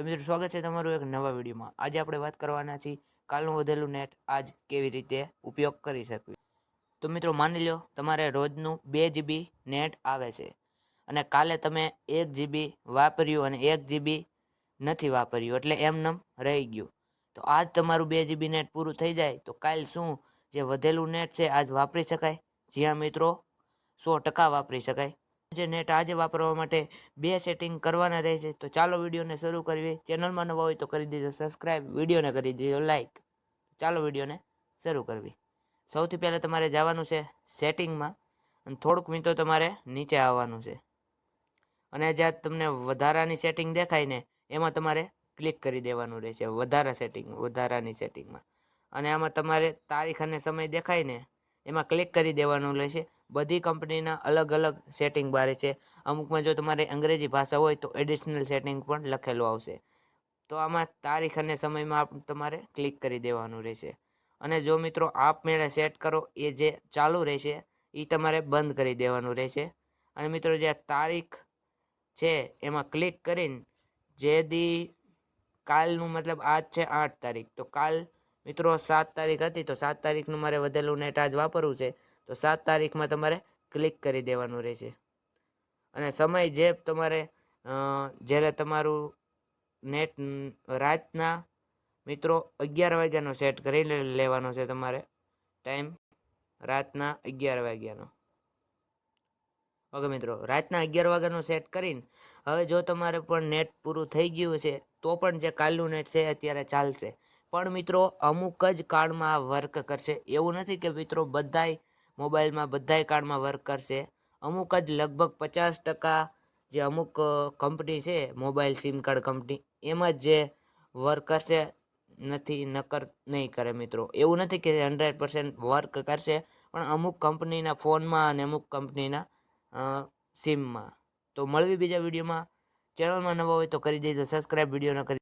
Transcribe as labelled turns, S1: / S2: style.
S1: તો મિત્રો, સ્વાગત છે તમારું એક નવા વિડીયોમાં. આજે આપણે વાત કરવાના છીએ કાલનું વધેલું નેટ આજ કેવી રીતે ઉપયોગ કરી શકવી. તો મિત્રો, માની લો તમારે રોજનું બે જીબી નેટ આવે છે અને કાલે તમે એક જીબી વાપર્યું અને એક જીબી નથી વાપર્યું, એટલે એમનેમ રહી ગયું. તો આજ તમારું બે જીબી નેટ પૂરું થઈ જાય, તો કાલ શું જે વધેલું નેટ છે આજ વાપરી શકાય? જ્યાં મિત્રો સો ટકા વાપરી શકાય. જે નેટ આજે વાપરવા માટે બે સેટિંગ કરવાના રહેશે, તો ચાલો વિડીયોને શરૂ કરવી ચેનલમાં નવા હોય તો કરી દીધો સબસ્ક્રાઈબ વિડીયોને કરી દીધો લાઈક ચાલો વિડીયોને શરૂ કરવી. સૌથી પહેલાં તમારે જવાનું છે સેટિંગમાં અને થોડુંક મિત્રો તમારે નીચે આવવાનું છે. અને જ્યાં તમને વધારાની સેટિંગ દેખાય ને, એમાં તમારે ક્લિક કરી દેવાનું રહેશે. વધારા સેટિંગ વધારાની સેટિંગમાં અને આમાં તમારે તારીખ અને સમય દેખાય ને એમાં ક્લિક કરી દેવાનું રહેશે બધી કંપનીના અલગ અલગ સેટિંગ બારે છે. અમુકમાં જો તમારે અંગ્રેજી ભાષા હોય તો એડિશનલ સેટિંગ પણ લખેલું આવશે. તો આમાં તારીખ અને સમયમાં તમારે ક્લિક કરી દેવાનું રહેશે. અને જો મિત્રો આપમેળે સેટ કરો, એ જે ચાલુ રહેશે એ તમારે બંધ કરી દેવાનું રહેશે. અને મિત્રો જે તારીખ છે, એમાં ક્લિક કરીને જે દી કાલનું મતલબ આજ છે આઠ તારીખ. તો કાલ મિત્રો, સાત તારીખ હતી તો સાત તારીખનું મારે વધેલું નેટ આજ વાપરવું છે. તો સાત તારીખમાં તમારે ક્લિક કરી દેવાનું રહેશે. અને સમય જે તમારે જ્યારે તમારું નેટ રાતના, મિત્રો, અગિયાર વાગ્યાનો સેટ કરી લેવાનો છે તમારે ટાઈમ રાતના અગિયાર વાગ્યાનો. ઓકે મિત્રો, રાતના અગિયાર વાગ્યાનો સેટ કરીને, હવે જો તમારે પણ નેટ પૂરું થઈ ગયું છે, તો પણ જે કાલનું નેટ છે અત્યારે ચાલશે. પણ મિત્રો, અમુક જ કાર્ડમાં વર્ક કરશે. એવું નથી કે મિત્રો બધાય મોબાઈલમાં બધાય કાર્ડમાં વર્ક કરશે. અમુક જ લગભગ પચાસ ટકા જે અમુક કંપની છે મોબાઈલ સિમ કાર્ડ કંપની એમાં જ જે વર્ક કરશે, નથી, નકર નહીં કરે મિત્રો. એવું નથી કે હંડ્રેડ પર્સન્ટ વર્ક કરશે, પણ અમુક કંપનીના ફોનમાં અને અમુક કંપનીના સિમમાં તો મળવી બીજા વિડીયોમાં ચેનલમાં નવા હોય તો કરી દેજો. સબસ્ક્રાઈબ વીડિયો ન કરી